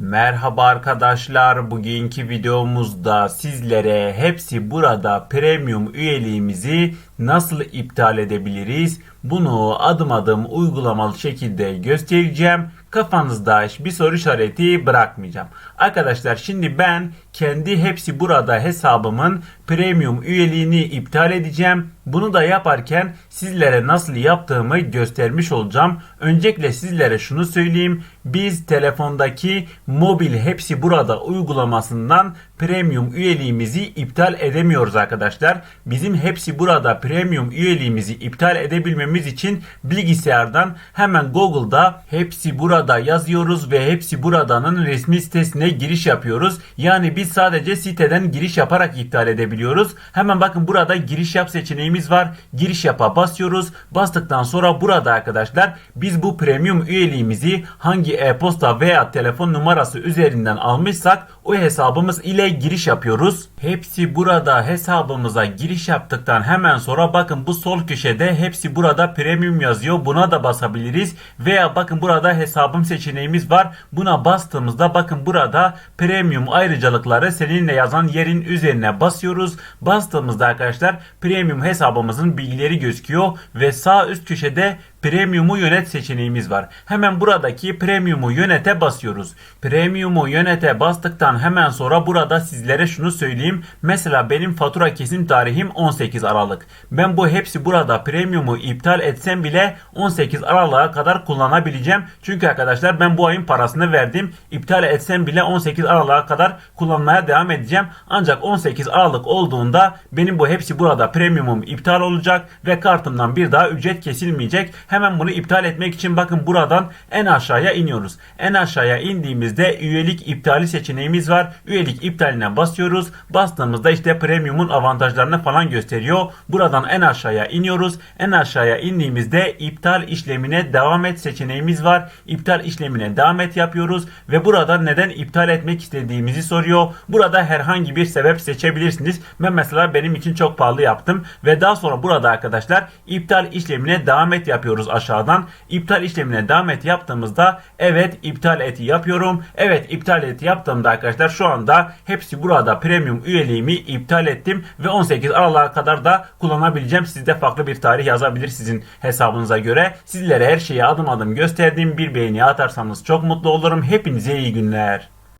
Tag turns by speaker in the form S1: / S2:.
S1: Merhaba arkadaşlar. Bugünkü videomuzda sizlere hepsi burada premium üyeliğimizi nasıl iptal edebiliriz? Bunu adım adım uygulamalı şekilde göstereceğim. Kafanızda bir soru işareti bırakmayacağım. Arkadaşlar şimdi ben kendi hepsi burada hesabımın premium üyeliğini iptal edeceğim. Bunu da yaparken sizlere nasıl yaptığımı göstermiş olacağım. Öncelikle sizlere şunu söyleyeyim. Biz telefondaki mobil hepsi burada uygulamasından premium üyeliğimizi iptal edemiyoruz arkadaşlar. Bizim hepsi burada premium üyeliğimizi iptal edebilmemiz için bilgisayardan hemen Google'da hepsi burada yazıyoruz ve hepsi buradanın resmi sitesine giriş yapıyoruz. Yani biz sadece siteden giriş yaparak iptal edebiliyoruz. Hemen bakın burada giriş yap seçeneğimiz var. Giriş yapa basıyoruz. Bastıktan sonra burada arkadaşlar biz bu premium üyeliğimizi hangi e-posta veya telefon numarası üzerinden almışsak o hesabımız ile giriş yapıyoruz. Hepsi burada hesabımıza giriş yaptıktan hemen sonra bakın bu sol köşede hepsi burada premium yazıyor. Buna da basabiliriz. Veya bakın burada hesabım seçeneğimiz var. Buna bastığımızda bakın burada premium ayrıcalıkları seninle yazan yerin üzerine basıyoruz. Bastığımızda arkadaşlar premium hesabımızın bilgileri gözüküyor ve sağ üst köşede Premium'u yönet seçeneğimiz var. Hemen buradaki Premium'u yönete basıyoruz. Premium'u yönete bastıktan hemen sonra burada sizlere şunu söyleyeyim. Mesela benim fatura kesim tarihim 18 Aralık. Ben bu hepsi burada Premium'u iptal etsem bile 18 Aralık'a kadar kullanabileceğim. Çünkü arkadaşlar ben bu ayın parasını verdim. İptal etsem bile 18 Aralık'a kadar kullanmaya devam edeceğim. Ancak 18 Aralık olduğunda benim bu hepsi burada Premium'um iptal olacak ve kartımdan bir daha ücret kesilmeyecek. Hemen bunu iptal etmek için bakın buradan en aşağıya iniyoruz. En aşağıya indiğimizde üyelik iptali seçeneğimiz var. Üyelik iptaline basıyoruz. Bastığımızda işte premiumun avantajlarını falan gösteriyor. Buradan en aşağıya iniyoruz. En aşağıya indiğimizde iptal işlemine devam et seçeneğimiz var. İptal işlemine devam et yapıyoruz ve burada neden iptal etmek istediğimizi soruyor. Burada herhangi bir sebep seçebilirsiniz. Ben mesela benim için çok pahalı yaptım ve daha sonra burada arkadaşlar iptal işlemine devam et yapıyoruz aşağıdan. İptal işlemine devam et yaptığımızda evet iptal eti yapıyorum. Evet iptal eti yaptığımda arkadaşlar şu anda hepsi burada premium üyeliğimi iptal ettim ve 18 Aralık'a kadar da kullanabileceğim. Siz de farklı bir tarih yazabilir sizin hesabınıza göre. Sizlere her şeyi adım adım gösterdiğim bir beğeni atarsanız çok mutlu olurum. Hepinize iyi günler.